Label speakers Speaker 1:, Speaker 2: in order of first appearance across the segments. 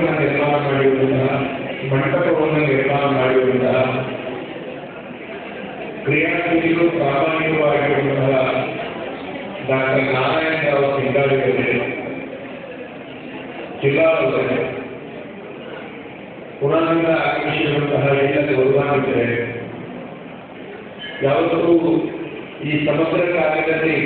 Speaker 1: ಮಂಟಪವನ್ನು ನಿರ್ಮಾಣ ಮಾಡಿರುವಂತಹ ಮಂಟಪವನ್ನು ನಿರ್ಮಾಣ ಮಾಡಿರುವಂತಹ ಕ್ರಿಯಾಶೀಲಿಗೂ ಪ್ರಾಮಾಣಿಕವಾಗಿರುವಂತಹ ಡಾಕ್ಟರ್ ನಾರಾಯಣರಾವ್ ಸಿಂಗಾಡಿಗರೆ ಜಿಲ್ಲಾಧಿಕಾರಿ ಪುರಾಣದಿಂದ ಆಗಮಿಸಿರುವಂತಹ ಎಲ್ಲ ಗೌರವಾನ್ವಿತರೆ ಯಾವತ್ತೂ ಈ ಸಮಗ್ರ ಕಾರ್ಯದಲ್ಲಿ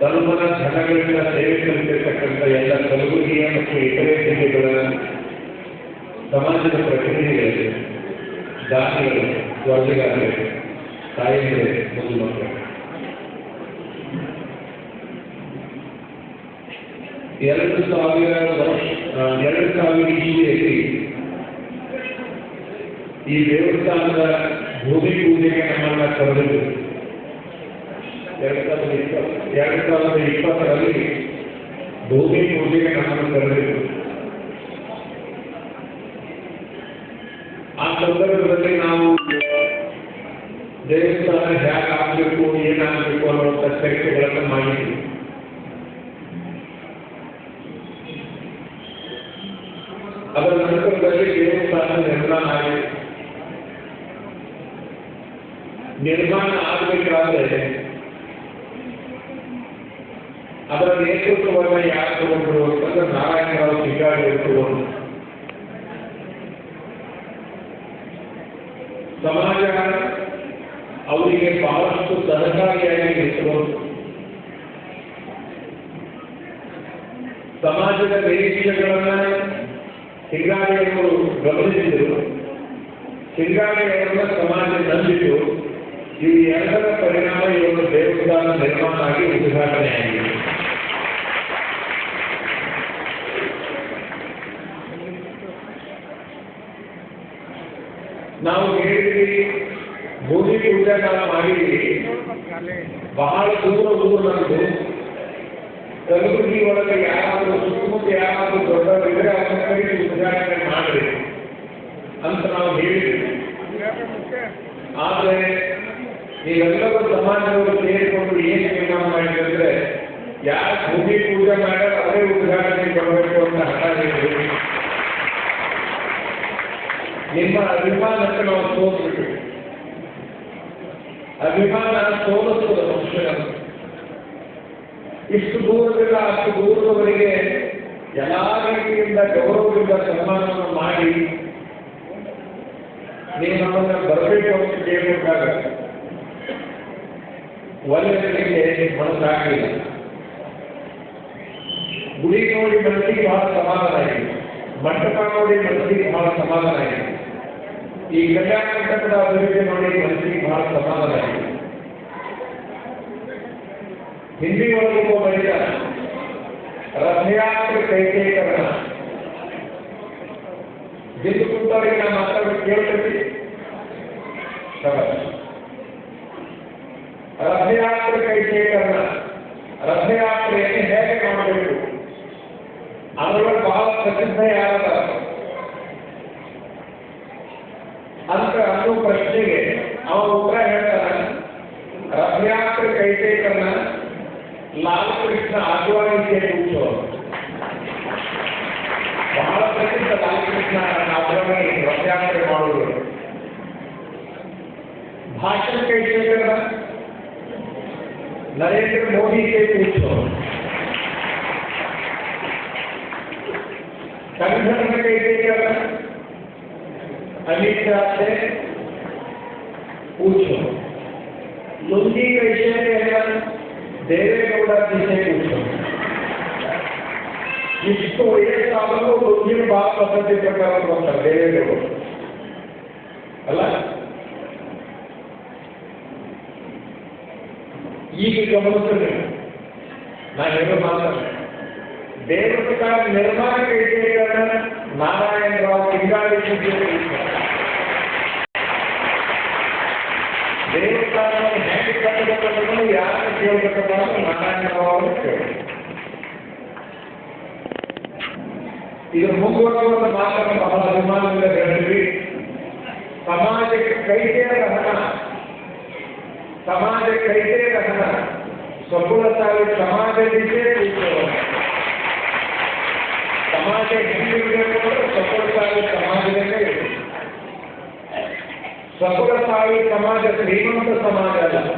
Speaker 1: ダル ुपना छाडागिल्ला देवत्व ಅಂತಕ್ಕಂತ ಎಲ್ಲಾ ಕಲ್ಬುನಿಯನ್ ಕ್ಷೇತ್ರಕ್ಕೆ ತಿಕ್ಕಳ ಸಾಮಾಜಿಕ ಪ್ರಕ್ರಿಯೆಗಳು ದಾಸ್ಯ ಒಳ್ಗಾರಿಕೆ ತಾಯಿದೆ ಮುಂತಾದ ಈ ಎಲ್ಲ ಇಷ್ಟಾಳಿಯರ ದಾಸ ಎಲ್ಲ ಕಾಲಿಗೆ ಬಿಟ್ಟಿದೆ ಈ ದೇವತಾಗಳ ಭೂಮಿ ಭೂಮಿಗೆ ತಮ್ಮನ್ನ ಸಮರ್ಪಿಸು ಎರಡನೇ ತರಹ ಎರಡು ಸಾವಿರದ ಇಪ್ಪತ್ತರಲ್ಲಿ ಭೂಮಿ ಪೂಜೆಗೆ ನಾನು ಕರೆದಿದ್ದೆ ಆ ಸಂದರ್ಭದಲ್ಲಿ ನಾವು ದೇವಸ್ಥಾನ ಹೇಗೆ ಆಗಬೇಕು ಏನಾಗಬೇಕು ಅನ್ನುವಂಥ ಚರ್ಚೆಗಳನ್ನು ಮಾಡಿದ್ವಿ ಅದರ ನಂತರದಲ್ಲಿ ದೇವಸ್ಥಾನ ನಿರ್ಮಾಣ ಆಗಿದೆ ನಿರ್ಮಾಣ ಆಗಬೇಕಾದ್ರೆ அதரவேக்குது வரையாக்குது அந்த நாராயணరావు சிங்காரேதுவும் சமூகங்கள் ஆதியின் பவரத்து தற்காரியாயிடுது சமூகದ ಮೇಲಿನ சீಜಗಳನ್ನ சிங்காரேது ಬೆಳೆஜிடுது சிங்காரேதுனால সমাজে தந்திடு ಈ ಎರಡರ ಪರಿಣಾಮ ஏನೋ தேவுದಾನernaಗಾಗಿ ಉದ್ಭವಕಣೆ ಆಗಿದೆ ವರ್ಷಕಾಲ ಮಾಡಿರಿ ಬಹಳ ದೂರ ದೂರ ನಂದು ಕಲಬುರಗಿ ಒಳಗೆ ಯಾರಾದರೂ ಸುತ್ತಮುತ್ತ ಯಾರಾದರೂ ದೊಡ್ಡವರಿದ್ರೆ ಅವರ ಕಡೆಗೆ ಉಚ್ಚಾರಣೆ ಮಾಡ್ರಿ ಅಂತ ನಾವು ಹೇಳಿದ್ವಿ ಆದರೆ ನೀವೆಲ್ಲರೂ ಸಮಾಜದವರು ಸೇರಿಕೊಂಡು ಏನು ತೀರ್ಮಾನ ಮಾಡಿದ್ರೆ ಯಾರು ಭೂಮಿ ಪೂಜೆ ಮಾಡ್ಯಾರ ಅವರೇ ಉದ್ಘಾಟನೆ ಕೊಡಬೇಕು ಅಂತ ಹಠ ನಿಮ್ಮ ಅಭಿಮಾನಕ್ಕೆ ನಾವು ಸೋತ್ಬಿಟ್ಟು everyone are stone for the motion इस्तु बोन जका आप पूर्णವರಿಗೆ এলাগিಿಂತ গভரோಿಂತ সম্মাননা মাগি মেরে সমপন্ন বর べき হন্ত জে মুড়তগা ওলে কে ই বনতা আইলে গুনি কোলি গালতি পার সমাগাল আইলে মর্তমানোডি প্রতি পার সমাগাল আইলে ಈ ಗಂಗಾಕಂಟಕದ ಅಭಿವೃದ್ಧಿ ನೋಡಿ ಮನಸ್ಸಿಗೆ ಬಹಳ हिंदी वालों को बढ़िया रथ कैसे करना जिस कुत्ता के नाम कैसे करना रथ यात्रा है बहुत प्रसिद्ध है अंत अंगों परीक्षेगे और ऊपर ಹೇಳ್ತಾರ ರಥಯಾತ್ರೆ ಕೈತೆ ಕನ್ನ ಲಾಲ್ ಕೃಷ್ಣ ಆದ್ವಾನಿಗೆ ಕೂಚೋ ಬಹಳ ಪ್ರಸಿದ್ಧ ಲಾಲ್ ಕೃಷ್ಣ ಆದ್ವಾನಿ ರಥಯಾತ್ರೆ ಮಾಡೋದು ಭಾಷಣ ಕೈತೆ ಕನ್ನ ನರೇಂದ್ರ ಮೋದಿ ಕೆ ಕೂಚೋ संगठन कैसे करना अमित से पूछो लुंगी कैसे कहकर देवेगौड़ा जी से पूछो जिसको एक साल को लुंगी में बात पसंद प्रकार प्रोफेसर देवेगौड़ा ಅಲ್ಲ ಈಗ ಗಮನಿಸಿದ್ರೆ ನಾನು ಹೇಳೋ ಮಾತಾಡ ದೇವರ ನಿರ್ಮಾಣ ಕೈಗೊಂಡ నారాయణరావు లింగారెడ్డి దేవస్థానం హ్యాండ్ కట్టుకోవడం యాద చేయకపోవడం నారాయణరావు ಇದು ಮುಂದುವರೆದ ಮಾತನ್ನು ಬಹಳ ಅಭಿಮಾನದಿಂದ ಹೇಳಿದ್ವಿ ಸಮಾಜಕ್ಕೆ ಕೈದೇ ರಹನ ಸಮಾಜ ಕೈದೇ ರಹನ ಸ್ವಗುಣ ತಾಯಿ ಸಮಾಜದಿದ್ದೇ അതെ ഇതിനെക്കുറിച്ചുള്ള സപ്പോർട്ടുകൾ സമ്മതിക്കേണ്ടി. സഹോദരങ്ങളെ, સમાજ 3 മണ്ഡ સમાજങ്ങളെ.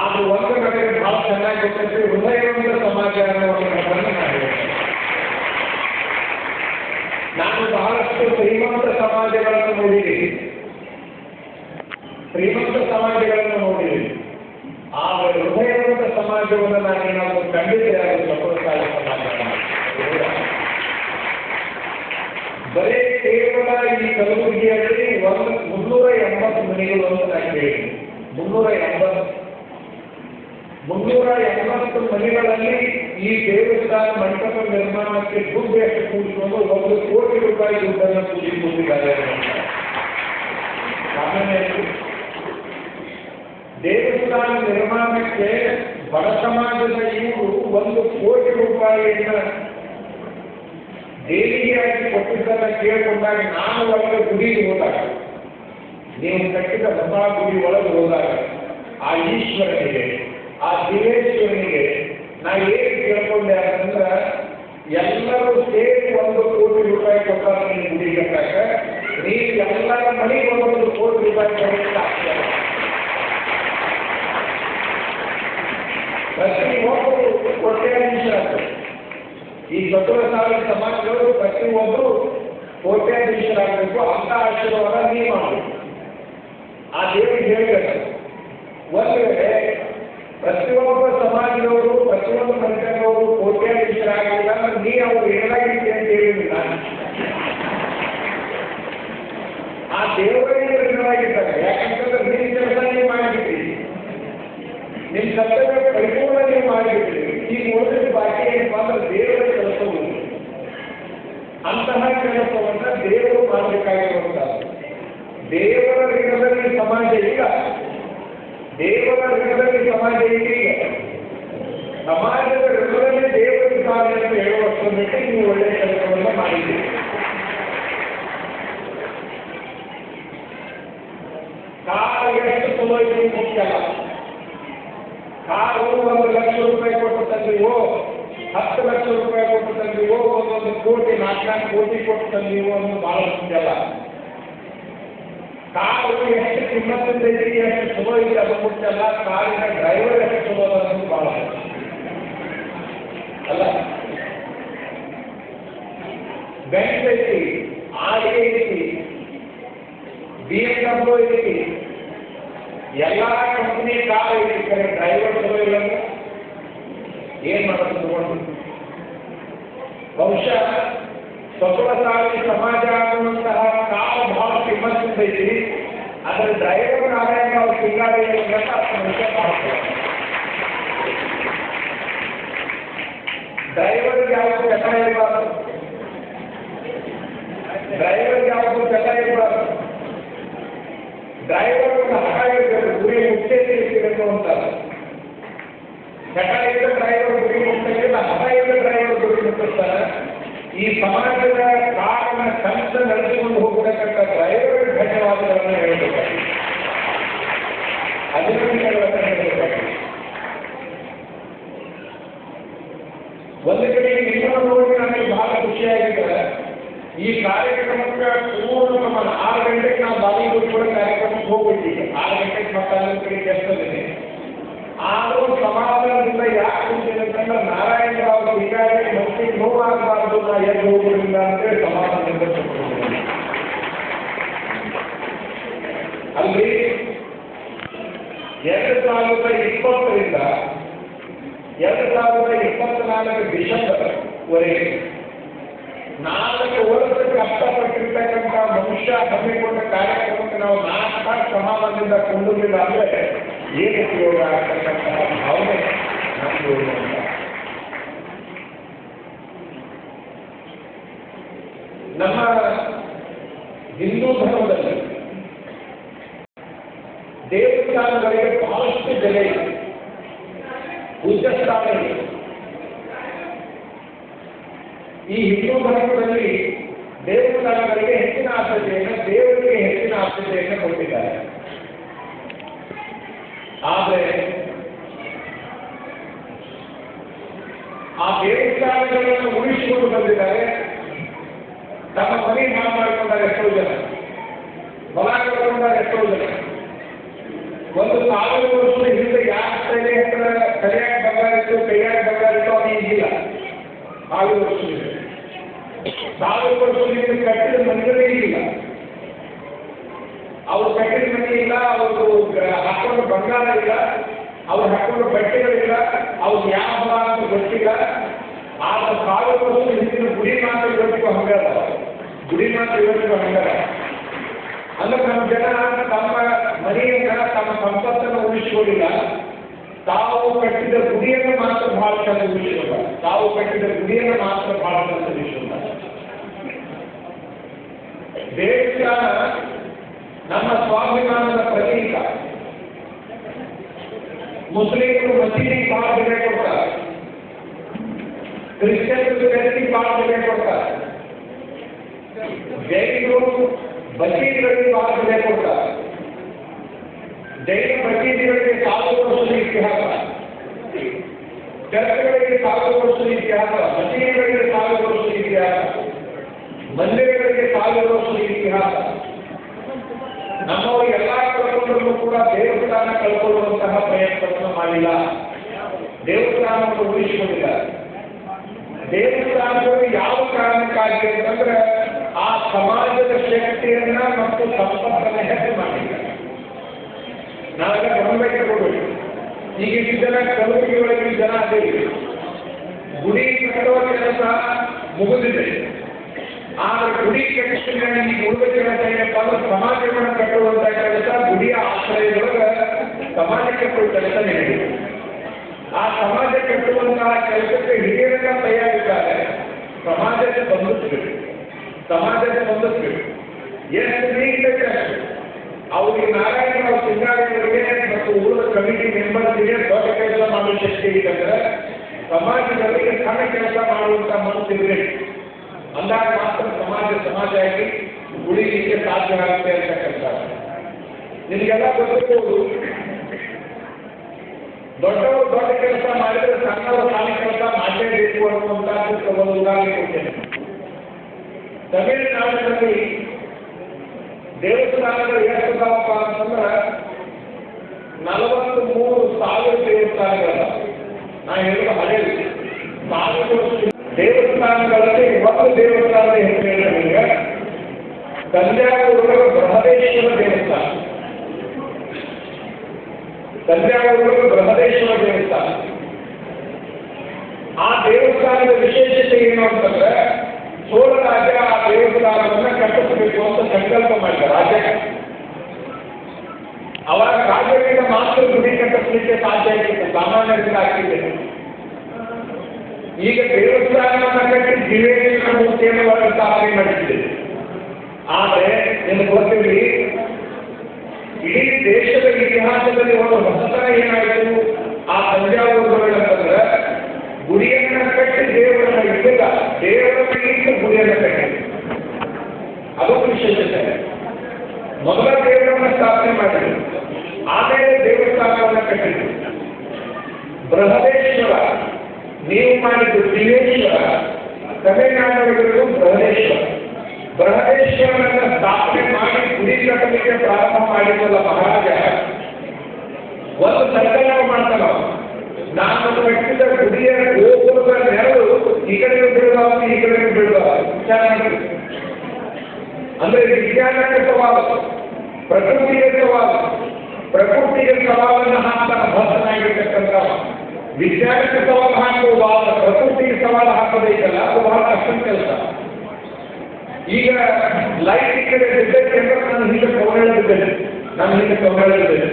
Speaker 1: ആ ഒരു ഘടികാര ഭാഗം ജനിച്ചിട്ടുണ്ട് ഉന്നയിക്കേണ്ട સમાજകാരണങ്ങളെ. ನಾನು ভারতത്തെ 3 മണ്ഡ સમાജുകളെ കൊണ്ട്. 3 മണ്ഡ સમાജുകളെ കൊണ്ട്. ആ ഉന്നയിക്കേണ്ട સમાജവാണ് ഞാൻ ഒരു കമ്മീറ്റി ആയിട്ട് ಬರೀ ಕೇವಲ ಈ ಕಲಬುರಗಿಯಲ್ಲಿ ಒಂದು ಮುನ್ನೂರ ಎಂಬತ್ತು ಮನೆಗಳು ಅಂತಾಗಿದೆ ಮುನ್ನೂರ ಎಂಬತ್ತು ಮುನ್ನೂರ ಎಂಬತ್ತು ಮನೆಗಳಲ್ಲಿ ಈ ದೇವಸ್ಥಾನ ಮಂಟಪ ನಿರ್ಮಾಣಕ್ಕೆ ದುಡ್ಡು ಎಷ್ಟು ಕೂಡಿಕೊಂಡು ಒಂದು ಕೋಟಿ ರೂಪಾಯಿ ದುಡ್ಡನ್ನು ಕೂಡಿಕೊಂಡಿದ್ದಾರೆ ಸಾಮಾನ್ಯ ದೇವಸ್ಥಾನ ನಿರ್ಮಾಣಕ್ಕೆ ಬಡ ಸಮಾಜದ ಇವರು ಒಂದು ಕೋಟಿ ರೂಪಾಯಿಯನ್ನು ದೇಣಿಗೆಯಾಗಿ ಕೊಟ್ಟಿದ್ದನ್ನು ಕೇಳಿಕೊಂಡಾಗ ನಾನು ಒಳಗೆ ಗುಡಿಗೆ ಹೋದಾಗ ನೀವು ಕಟ್ಟಿದ ಮಹಾ ಗುಡಿ ಒಳಗೆ ಹೋದಾಗ ಆ ಈಶ್ವರನಿಗೆ ಆ ದೇವೇಶ್ವರನಿಗೆ ప్రస్తుత సమాజంలో పశ్చిమబోదు కోటియ్ దిశలాగా అంత ఆశీర్వద నిమాలి అది ఏమీ చెయ్యక వల్లే ఎట్ పశ్చిమబోదు సమాజంలో పశ్చిమ పరిచయాలు కోటియ్ దిశలాగా నివరు ఏలాగితి అంటే ఏమీ లేదు ఆ దేవాయేన నిర్మాయిత ಹತ್ತು ಲಕ್ಷ ರೂಪಾಯಿ ಕೊಟ್ಟು ತಂದಿವೋ ಒಂದೊಂದು ಕೋಟಿ ನಾಲ್ಕು ಕೋಟಿ ಕೊಟ್ಟು ತಂದಿವೋ ಅನ್ನೋದು ಭಾಳ ಮುಖ್ಯಲ್ಲ ಕಾರು ಎಷ್ಟು ಕಿಮ್ಮತ್ತಿಂದ ಇದೆಯೇ ಎಷ್ಟು ಚಲೋ ಇದೆ ಅದು ಮುಖ್ಯಲ್ಲ ಕಾರಿನ ಡ್ರೈವರ್ ಎಷ್ಟು ಚಲೋ ಅನ್ನೋದು ಭಾಳ ಅಲ್ಲ ಬ್ಯಾಂಕ್ ಐತಿ ಆರ್ ಐತಿ ಬಿ ಎಂ ಡಬ್ಲ್ಯೂ ಐತಿ ಸಮಾಜಾಗುವಂತಹ ಕಾಲು ಭಾಳ ಫೇಮಸ್ ಐತಿ ಅದರ ಡ್ರೈವರ್ ನಾರಾಯಣ ನಾವು ಸಿಂಗಾರಿ ಡ್ರೈವರ್ ಯಾವುದು ಕಥ ಇರಬಾರ್ದು ಡ್ರೈವರ್ ಯಾವುದು ಕಥ ಇರಬಾರ್ದು ಡ್ರೈವರ್ ಒಂದು ಹಠ ಇರಬೇಕು ಗುರಿ ಮುಚ್ಚೇತಿ ಇರಬೇಕು ಅಂತಾರೆ ಕಟ ಇದ್ದ ಡ್ರೈವರ್ ಗುರಿ ಮುಟ್ಟಂಗಿಲ್ಲ ಹಠ ಇದ್ದ ಡ್ರೈವರ್ ಗುರಿ ಮುಟ್ಟಿಸ್ತಾರೆ ಈ ಸಮಾಜದ ಕಾರಣ ಸಂತ ನಡೆಸಿಕೊಂಡು ಹೋಗತಕ್ಕಂಥ ಡ್ರೈವರ್ ಧನ್ಯವಾದಗಳನ್ನು ಹೇಳಬೇಕಾಗಿದೆ ಅಭಿನಂದನೆಗಳನ್ನು ಹೇಳಬೇಕಾಗಿದೆ ಒಂದು ಕಡೆ ನಿಮ್ಮ ನೋಡಿ ನನಗೆ ಬಹಳ ಖುಷಿಯಾಗಿದ್ದರೆ ಈ ಕಾರ್ಯಕ್ರಮಕ್ಕೆ ಪೂರ್ಣ ನಮ್ಮ ಆರು ಗಂಟೆಗೆ ನಾವು ಬಾಲಿವುಡ್ ಕೂಡ ಕಾರ್ಯಕ್ರಮಕ್ಕೆ ಹೋಗ್ಬಿಟ್ಟಿದ್ದೆ ಆರು ಗಂಟೆಗೆ ಮತ್ತೆ ಅಲ್ಲೊಂದು ಕಡೆ ಕೆಲಸದಲ್ಲಿ ಆದರೂ ಸಮಾಧಾನದಿಂದ ಯಾಕೆ ಅಂತಂದ್ರೆ ನಾರಾಯಣರಾವ್ ಹೀಗಾಗಿ ಮತ್ತೆ ನೋವಾಗಬಾರದು ನಾ ಎದ್ದು ಹೋಗೋದ್ರಿಂದ ಅಂತೇಳಿ ಸಮಾಧಾನದಿಂದ ಅಲ್ಲಿ ಎರಡು ಸಾವಿರದ ಇಪ್ಪತ್ತರಿಂದ ಎರಡು ಸಾವಿರದ ಇಪ್ಪತ್ನಾಲ್ಕು ಡಿಸೆಂಬರ್ ವರೆಗೆ ನಾಲ್ಕು ವರ್ಷ ಕಷ್ಟಪಟ್ಟಿರ್ತಕ್ಕಂಥ ಮನುಷ್ಯ ಹಮ್ಮಿಕೊಂಡ ಕಾರ್ಯಕ್ರಮಕ್ಕೆ ನಾವು ನಾಲ್ಕು ಸಮಾಧಾನದಿಂದ ಕೊಂಡೋಗಿಲ್ಲ ಅಂದರೆ ಈ ಪ್ರಯೋಗದಂತಾ ಆಗೋದು ನಮೋ ಹಿಂದೂ ಧರ್ಮದ ದೇವಿ ತಾಲಗಳಿಗೆ ಪಾರ್ಶ್ವ ಜಲೇ ಉಜಸ್ತಾಮಿನಿ ಈ ಹಿಡಿಯೋ ಬರದಲ್ಲಿ ದೇವಿ ತಾಲಗಳಿಗೆ ಹೆಚ್ಚಿನ ಆಸ ಬೇಡಿಕಾರಗಳನ್ನು ಉಳಿಸಿಕೊಂಡು ಬಂದಿದ್ದಾರೆ ತಮ್ಮ ಮನೆ ಹಾಳು ಮಾಡಿಕೊಂಡಾಗ ಎಷ್ಟೋ ಜನ ಬಲ ಕಳ್ಕೊಂಡಾಗ ಎಷ್ಟೋ ಜನ ಒಂದು ಸಾವಿರ ವರ್ಷದ ಹಿಂದೆ ಯಾರ ತಲೆ ಹತ್ರ ಸರಿಯಾಗಿ ಬಂಗಾರಿತ್ತು ಕೈಯಾಗಿ ಬಂಗಾರಿತ್ತು ಅದು ಈಗಿಲ್ಲ ಸಾವಿರ ವರ್ಷದ ಸಾವಿರ ವರ್ಷದ ಹಿಂದೆ ಕಟ್ಟಿದ ಮನೆಗಳೇ ಇಲ್ಲ ಅವ್ರು ಕಟ್ಟಿದ ಮನೆ ಇಲ್ಲ ಅವ್ರದ್ದು ಹಾಕೊಂಡು ಬಂಗಾರ ಇಲ್ಲ ಅವ್ರು ಹಾಕೊಂಡು ಬಟ್ಟೆಗಳಿಲ್ಲ ಅವ್ರು ಯಾವ ಗೊತ್ತಿಲ್ಲ ಆ ಕಾರ್ಯವನ್ನು ತಿಳಿದು ಗುಡಿ ಮಾತೆ ಕೋಟಿ ಹೋಗಿರಲ್ಲ ಗುಡಿ ಮಾತೆ ಹೋಗಿರಲ್ಲ ಅಲ್ಲ ನಮ್ಮ ಜನ ತಮ್ಮ ಮನೆತನ ತಮ್ಮ ಸಂಪತ್ತನ್ನು ಉಳಿಸಿಕೊಳ್ಳಿ ತಾವು ಕಟ್ಟಿದ ಗುಡಿಯನ್ನ ಮಾತ್ರ ಮಹಾಕಂಠದಲ್ಲಿ ಉಳಿಸಲಿ ತಾವು ಕಟ್ಟಿದ ಗುಡಿಯನ್ನ ಮಾತ್ರ ಭಾರತದಲ್ಲಿ ಉಳಿಸಲಿ ದೇಶಾನ ನಮ್ಮ ಸ್ವಾಮೀಜಿಯರ ಪ್ರತೀಕ ಮೊಸಲೇ ಕೋಟಿ ನೀ ಪಾಡಬೇಕು ಅಂತ ದೈವಿಕತೆ ಪರಿಕಲ್ಪನೆಗಳ ಬಗ್ಗೆ ಹೇಳ್ತಾರೆ ದೇಯಿಗಳು ಮತ್ತೆಗಳ ಬಗ್ಗೆ ಹೇಳ್ತಾರೆ ದೇಯಿ ಪರಿಕಲ್ಪನೆಗಳ ಸಾಂಸ್ಕೃತಿಕ ಇತಿಹಾಸ ದೇವರುಗಳ ಪರಿಕಲ್ಪನೆಗಳ ಸಾಂಸ್ಕೃತಿಕ ಇತಿಹಾಸ ಮಂದಿರಗಳ ಪರಿಕಲ್ಪನೆಗಳ ಸಾಂಸ್ಕೃತಿಕ ಇತಿಹಾಸ ನಮ್ಮೆಲ್ಲರ ಹಾಗೆ ಕೊಂಡರೂ ಕೂಡ ದೇವಸ್ಥಾನ ಕಲ್ಪಕೊಳ್ಳುವಂತಹ ಪ್ರಯತ್ನವನ್ನು ಮಾಡಿಲ್ಲ ದೇವಸ್ಥಾನವನ್ನು ಗುರುಶಮದಾಗ ಬೇಯಿಸಲಾಗಲು ಯಾವ ಕಾರಣಕ್ಕಾಗಿ ಅಂತಂದ್ರೆ ಆ ಸಮಾಜದ ಶಕ್ತಿಯನ್ನ ಮತ್ತು ಸಂಪತ್ತನ್ನು ಹೆಚ್ಚು ಮಾಡಿದ್ದಾರೆ ನಾವೆಲ್ಲ ಗಮನಕ್ಕೆ ಕೊಡಬೇಕು ಈ ಜನ ಕಲಬುರಗಿ ಒಳಗಿನ ಜನ ಅದೇ ಗುಡಿ ಕಟ್ಟುವ ಕೆಲಸ ಮುಗಿದಿದೆ ಆದ್ರೆ ಗುಡಿ ಕಟ್ಟಿಸಿದ ಈಗ ಉಳಿದ ಕೆಲಸ ಏನಪ್ಪ ಅಂದ್ರೆ ಸಮಾಜವನ್ನು ಕಟ್ಟುವಂತಹ ಕೆಲಸ ಗುಡಿಯ ಆಶ್ರಯದೊಳಗೆ ಸಮಾಜಕ್ಕೆ ಕಟ್ಟುವ ಕೆಲಸ ನಡೆಯುತ್ತೆ ಆ ಸಮಾಜ ಕಟ್ಟುವಂತಹ ಕೆಲಸಕ್ಕೆ ಹಿರಿಯರನ್ನ ತಯಾರಿದ್ದಾರೆ ಸಮಾಜಕ್ಕೆ ಬಂಧಿಸ್ಬೇಕು ಸಮಾಜಕ್ಕೆ ಬಂಧಿಸ್ಬೇಕು ಎಷ್ಟು ನೀಡಬೇಕು ಅಷ್ಟು ಅವ್ರಿಗೆ ನಾರಾಯಣರಾವ್ ಸಿಂಗಾರವರಿಗೆ ಮತ್ತು ಊರದ ಕಮಿಟಿ ಮೆಂಬರ್ಸ್ಗೆ ದೊಡ್ಡ ಕೆಲಸ ಮಾಡೋ ಶಕ್ತಿ ಇಲ್ಲಂದ್ರೆ ಸಮಾಜದಲ್ಲಿ ಸಣ್ಣ ಕೆಲಸ ಮಾಡುವಂತ ಮನಸ್ಸಿದ್ರೆ ಅಂದಾಗ ಮಾತ್ರ ಸಮಾಜ ಸಮಾಜ ಆಗಿ ಉಳಿಲಿಕ್ಕೆ ಸಾಧ್ಯ ಆಗುತ್ತೆ ಅಂತ ಕೆಲಸ ನಿಮಗೆಲ್ಲ ಗೊತ್ತಿರ್ಬೋದು ದೊಡ್ಡವರು ದೊಡ್ಡ ಕೆಲಸ ಮಾಡಿದರೆ ಸಣ್ಣವರು ಸಣ್ಣ ಕೆಲಸ ಮಾಡಲೇಬೇಕು ಅನ್ನುವಂಥದ್ದು ಕೆಲವೊಂದು ಉದಾಹರಣೆ ಕೊಡ್ತೇನೆ ತಮಿಳುನಾಡಿನಲ್ಲಿ ದೇವಸ್ಥಾನಗಳು ಎಷ್ಟಿದಾವಪ್ಪ ಅಂತಂದ್ರೆ ನಲವತ್ತು ಮೂರು ಸಾವಿರ ದೇವಸ್ಥಾನಗಳಲ್ಲ ನಾ ಹೇಳಿದ ಹಳೆ ಸಾವಿರ ದೇವಸ್ಥಾನಗಳಲ್ಲಿ ಒಂದು ದೇವಸ್ಥಾನದ ಹೆಸರು ಹೇಳಿದ್ರೆ ಕನ್ಯಾಕುಮಾರಿ ಬೃಹದೇಶ್ವರ ದೇವಸ್ಥಾನ ತಂಜಾವೂರು ಬ್ರಹ್ಮದೇಶ್ವರ ದೇವಸ್ಥಾನ ಆ ದೇವಸ್ಥಾನದ ವಿಶೇಷತೆ ಏನು ಅಂತಂದ್ರೆ ಸೋಲ ರಾಜ್ಯ ಆ ದೇವಸ್ಥಾನವನ್ನ ಕಟ್ಟಿಸಬೇಕು ಅಂತ ಸಂಕಲ್ಪ ಮಾಡಿದ ರಾಜ ಅವರ ರಾಜ್ಯದಿಂದ ಮಾತ್ರ ಗುಡಿ ಕಟ್ಟಿಸಲಿಕ್ಕೆ ಸಾಧ್ಯ ಆಗಿತ್ತು ಸಾಮಾನ್ಯರಿಂದ ಆಗ್ತಿದೆ ಈಗ ದೇವಸ್ಥಾನವನ್ನ ಕಟ್ಟಿ ಜಿಲ್ಲೆಯಲ್ಲಿ ಮೂರ್ತಿಯನ್ನು ಸ್ಥಾಪನೆ ಮಾಡಿದ್ದೇವೆ ಆದರೆ ನಿಮ್ಗೆ ಗೊತ್ತಿರಲಿ ದೇಶದ ಇತಿಹಾಸದಲ್ಲಿ ಒಂದು ಹೊಸತನ ಏನಾಯಿತು ಆ ತಂಜಾವೂರು ಗುರಿಯನ್ನ ಕಟ್ಟಿ ದೇವರನ್ನ ಇಟ್ಟಿಲ್ಲ ದೇವರನ್ನಿಂದ ಗುರಿಯನ್ನ ಕಟ್ಟಿ ಅದು ವಿಶೇಷತೆ ಮೊದಲ ದೇವರನ್ನ ಸ್ಥಾಪನೆ ಮಾಡಿದ್ರು ಆಮೇಲೆ ದೇವಸ್ಥಾನವನ್ನು ಕಟ್ಟಿದ್ರು ಬೃಹದೇಶ್ವರ ನೀವು ಮಾಡಿದ್ದು ದಿನೇಶ್ವರ ತಮಿಳುನಾಡಿನಲ್ಲಿರೋದು ಬ್ರಹ್ಮೇಶ್ವರ ಬ್ರಹೇಶ್ವರನ ಸ್ಥಾಪನೆ ಮಾಡಿ ಗುಡಿ ಕಟ್ಟಲಿಕ್ಕೆ ಪ್ರಾರಂಭ ಮಾಡಿದ್ದಲ್ಲ ಮಹಾರಾಜ ಒಂದು ಸರ್ಕಾರ ಮಾಡ್ತಾನ ನಾನು ಕಟ್ಟಿದ ಗುಡಿಯ ಗೋಪುರದ ನೆರಳು ಈ ಕಡೆಗೆ ಬೀಳುವ ಈ ಕಡೆಗೆ ಬೀಳುವ ಚೆನ್ನಾಗಿ ಅಂದ್ರೆ ವಿಜ್ಞಾನಕ್ಕೆ ಸವಾಲು ಪ್ರಕೃತಿಯ ಸವಾಲು ಪ್ರಕೃತಿಗೆ ಸವಾಲನ್ನು ಹಾಕ್ತಾನೆ ಭಕ್ತನಾಗಿರ್ತಕ್ಕಂಥ ವಿಜ್ಞಾನಕ್ಕೆ ಸವಾಲು ಹಾಕುವ ಪ್ರಕೃತಿಗೆ ಸವಾಲು ಹಾಕಬೇಕಲ್ಲ ಅದು ಬಹಳ ಕಷ್ಟ ಕೆಲಸ ఇక్కడ లైట్ ఇక్కడ డిఫెరెన్స్ మనం హిందీ కొల్లేడు మనం హిందీ కొల్లేడు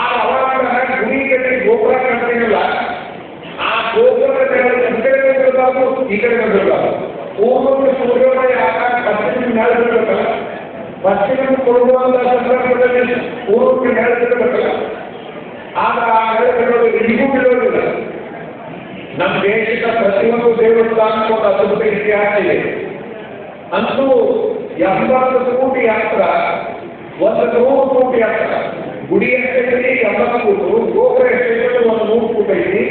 Speaker 1: ఆ అవరాన కుని కటి గోపరా కంటినలా ఆ గోపరా కంటిన ఇక్కడ కంటలా గోపరా సూర్యాయ ఆకాశ కంటిన నాడు కదా వస్తున కొండల సంకలనంలో ఊర్ కంటిన కంటలా ఆనగలు కంటిన నిగిని ಪ್ರತಿಯೊಂದು ದೇವರು ತಾಂತ್ರಿಕ ಅದ್ಭುತ ಇತಿಹಾಸ ಇದೆ ಅಂತೂ ಎಂಬತ್ತು ಕೋಟಿ ಯಾತ್ರ ಒಂದು ನೂರು ಕೋಟಿ ಹತ್ರ ಗುಡಿ ಎಷ್ಟೈತಿ ಎಂಬತ್ತು ಫೂಟು ಒಂದು ನೂರು ಕೋಟಿ ಐತಿ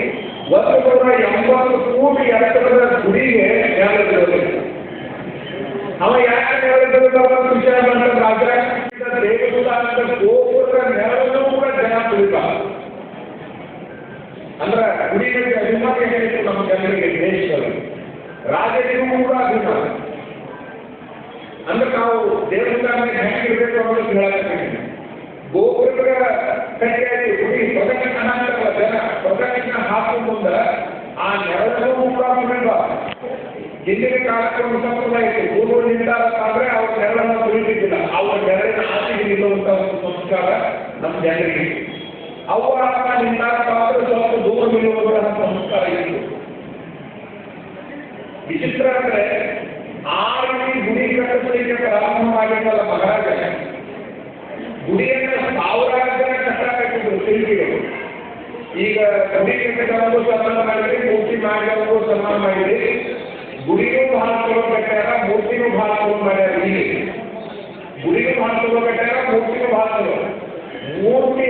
Speaker 1: ಒಂದು ಎಂಬತ್ತು ಕೋಟಿ ಯಾತ್ರ ಹಿಂದಿನ ಕಾಲಕ್ರಮ ಸಂಪ್ರದಾಯ ಇತ್ತು ಮೂರು ನಿಂತಾದ್ರೆ ಅವ್ರ ಬೆರಳನ್ನು ತುಳಿತಿದ್ದಿಲ್ಲ ಅವರ ಬೆರಳಿನ ಆಸೆಗೆ ನಿಲ್ಲುವಂತಹ ಒಂದು ಸಂಸ್ಕಾರ ನಮ್ಮ ಜನರಿಗೆ ಅವರ ನಿಂತಾದ್ರೆ ಸ್ವಲ್ಪ ದೂರ ನಿಲ್ಲುವಂತಹ ಸಂಸ್ಕಾರ ಇತ್ತು ವಿಚಿತ್ರ ಅಂದ್ರೆ ಆ ಗುಡಿ ಕಟ್ಟಿಸಲಿಕ್ಕೆ ಪ್ರಾರಂಭ ಮಾಡಿದ್ದಲ್ಲ ಮಹಾರಾಜ ಗುಡಿಯನ್ನು ಸಾವಿರಾರು ಜನ ಕಟ್ಟಡ ಕಟ್ಟಿದ್ರು ಶಿಲ್ಪಿಗಳು ಈಗ ಗುಡಿ ಕಟ್ಟಿದವರು ಸಮಾನ ಮಾಡಿದ್ರಿ ಮೂರ್ತಿ ಮಾಡಿದವರು ಸಮಾನ ಮಾಡಿದ್ರಿ गुड़ी को भाग करो कटेरा मूर्ति को भाग करो मैंने गुड़ी को भाग करो कटेरा मूर्ति को भाग करो मूर्ति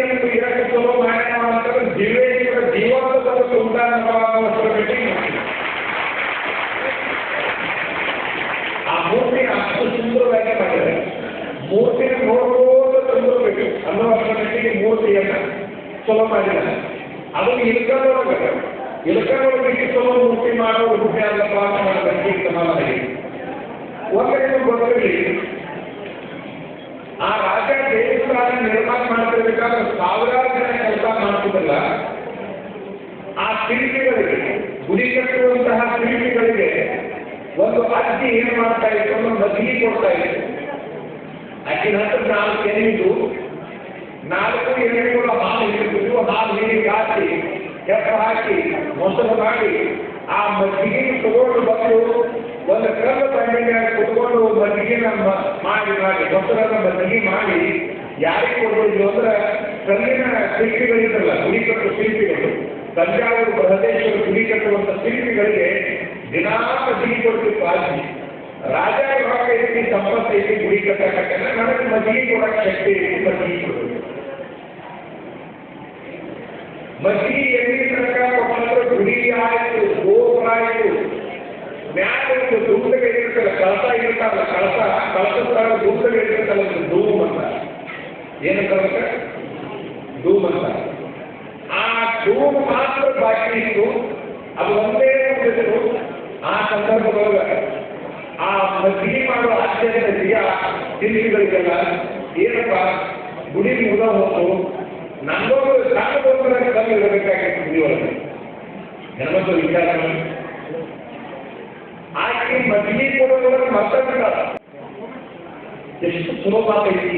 Speaker 1: ಇರುವಂತಹ ಕ್ರೀಡೆಗಳಿಗೆ ಒಂದು ಅಜ್ಜಿ ಏನು ಮಾಡ್ತಾ ಇತ್ತು ಒಂದು ಮದ್ದಿಗೆ ಕೊಡ್ತಾ ಇತ್ತು ಅಜ್ಜಿನ ಹತ್ರ ನಾಲ್ಕು ಎಣ್ಣೆದು ನಾಲ್ಕು ಎಣ್ಣೆಗಳ ಹಾಲು ಹಿಡಿದು ಹಾಲು ನೀರಿಗೆ ಹಾಕಿ ಕೆಪ್ಪ ಹಾಕಿ ಮೊಸರು ಮಾಡಿ ಆ ಮಜ್ಜಿಗೆ ತಗೊಂಡು ಬಂದು ಒಂದು ಕಲ್ಲ ತಂಡಿನ ಕುತ್ಕೊಂಡು ಮಜ್ಜಿಗೆನ ಮಾಡಿ ಮಾಡಿ ಮೊಸರನ್ನ ಮಜ್ಜಿಗೆ ಮಾಡಿ ಯಾರಿಗೆ ಕೊಡ್ಬೋದು ಅಂದ್ರೆ ಕಲ್ಲಿನ ಶಿಲ್ಪಿಗಳಿದ್ರಲ್ಲ ಗುಡಿ ಕಟ್ಟು ಶಿಲ್ಪಿಗಳು ತಂಜಾವೂರು ಬಸವೇಶ್ವರ ಗುಡಿ ಕಟ್ಟುವಂಥ ಶಿಲ್ಪಿಗಳಿಗೆ ದಿನಾಂಕ ಸಿಗಿ ಕೊಡ್ತೀವಿ ಬಾಜಿ ರಾಜ ಇವಾಗ ಐತಿ ಸಂಪತ್ತೈತಿ ಗುಡಿ ಕಟ್ಟಕಂದ್ರೆ ನನಗೆ ಮಜ್ಜಿಗೆ ಕೊಡಕ್ಕೆ ಶಕ್ತಿ ಐತಿ ಮಜ್ಜಿಗೆ ಕೊಡೋದು ಮಜ್ಜಿಗೆ ಎಲ್ಲಿ ತನಕ ಕೊಟ್ಟಂದ್ರೆ ಗುಡಿ ಆಯಿತು ಗೋಪುರ ಆಯಿತು ಮ್ಯಾಲ ಒಂದು ದುಂಡಗೆ ಇರ್ತಾರೆ ಕಳಸ ಇರ್ತಾರಲ್ಲ ಕಳಸ ಕಳಸದ ದುಂಡಗೆ ಇರ್ತಾರಲ್ಲ ಒಂದು ಧೂಮ್ ಅಂತ ಏನು ಕಳಸ ಧೂಮ್ ಅಂತಾರೆ ರೂಮ್ ಮಾತ್ರ ಬಾಕಿ ಇತ್ತು ಅದು ಒಂದೇ ಉಳಿದ್ರು ಆ ಸಂದರ್ಭದೊಳಗ ಆ ಮದ್ವೆ ಮಾಡುವ ಅತ್ಯಂತ ಜೀಯ ತಿಂಡಿಗಳಿಗೆಲ್ಲ ಏನಪ್ಪ ಗುಡಿ ಹೊತ್ತು ಇರಬೇಕಾಗಿತ್ತು ವಿಚಾರ ಆಕೆ ಕೊಡೋದ್ರ ಮತ್ತೊಂದು ಎಷ್ಟು ಸುಲಭ ಐತಿ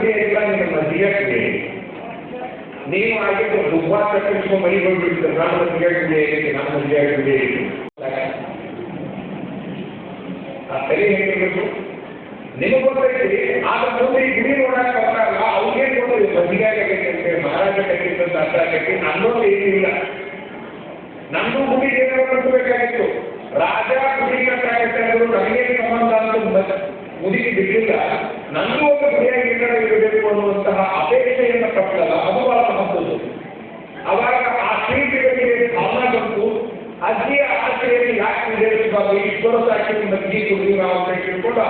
Speaker 1: ನೀವು ಆಗಿದ್ದು ಮನೆ ಬಂದ್ಬಿಟ್ಟಿದ್ದೆ ನಾನು ಮದುವೆಯಾಗಿದೆ ನಮ್ಮ ನಾನು ಆ ಸರಿ ಹೇಗಿರಬೇಕು ನಿಮಗೆ ಗೊತ್ತೈತಿ ಆದ ಮುಂದೆ ಗುಡಿ ನೋಡಕ್ಕೆ ಅವ್ರಿಗೆ ಮಹಾರಾಜ ಕಟ್ಟಿದ್ದಂತ ಅರ್ಥ ನನ್ನೊಂದು ಏನಿಲ್ಲ ನಮ್ಮದು ರಾಜ ಗುಡಿ ನನಗೆ ಸಂಬಂಧ ಅಂತ ನಂದು ಒಂದು ಸರಿಯಾಗಿ ಇರಬೇಕು ಅನ್ನುವಂತಹ ಅಪೇಕ್ಷೆಯನ್ನು ಕಟ್ಟಲ್ಲ ಅದು ಬಹಳ ಅವಾಗ ಆ ಬಂತು ಅಜ್ಜಿಯ ಯಾಕೆ ಈಶ್ವರ ಸಾಕ್ಷಿ ಮಜ್ಜಿಗೆ ಕೊಡಿ ನಾವು ಅಂತ ಕೇಳ್ಕೊಂಡು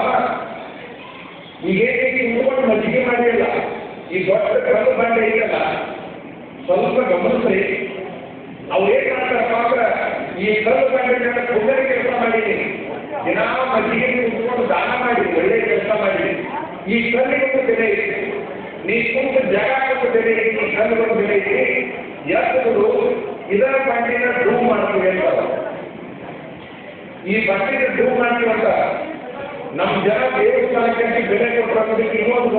Speaker 1: ಮಜ್ಜಿಗೆ ಮಾಡಿಲ್ಲ ಈ ದೊಡ್ಡ ಬಂಡೆ ಸ್ವಲ್ಪ ಗಮನಿಸ್ರಿ ಈ ಕಲ್ಲು ಬಂಡೆಗಳ ಕೆಲಸ ಮಾಡಿ ದಿನ ಮಜ್ಜಿಗೆ ಉಟ್ಕೊಂಡು ದಾನ ಮಾಡಿ ಒಳ್ಳೆ ಕೆಲಸ ಮಾಡಿ ಈ ಕಲ್ಲಿಗೊಂದು ಬೆಲೆ ಇದೆ ನೀ ಕುಂತ ಜಾಗಕ್ಕೊಂದು ಬೆಲೆ ಇದೆ ಈ ಬೆಲೆ ಇದೆ ಇದರ ಪಾಯಿಂಟಿನ ಡೂ ಮಾಡ್ತೀವಿ ಅಂತ ಈ ಬಟ್ಟೆಗೆ ಡೂ ಮಾಡ್ತೀವಂತ ನಮ್ಮ ಜನ ದೇವಸ್ಥಾನಕ್ಕೆ ಬೆಲೆ ಕೊಟ್ಟು ಇನ್ನೊಂದು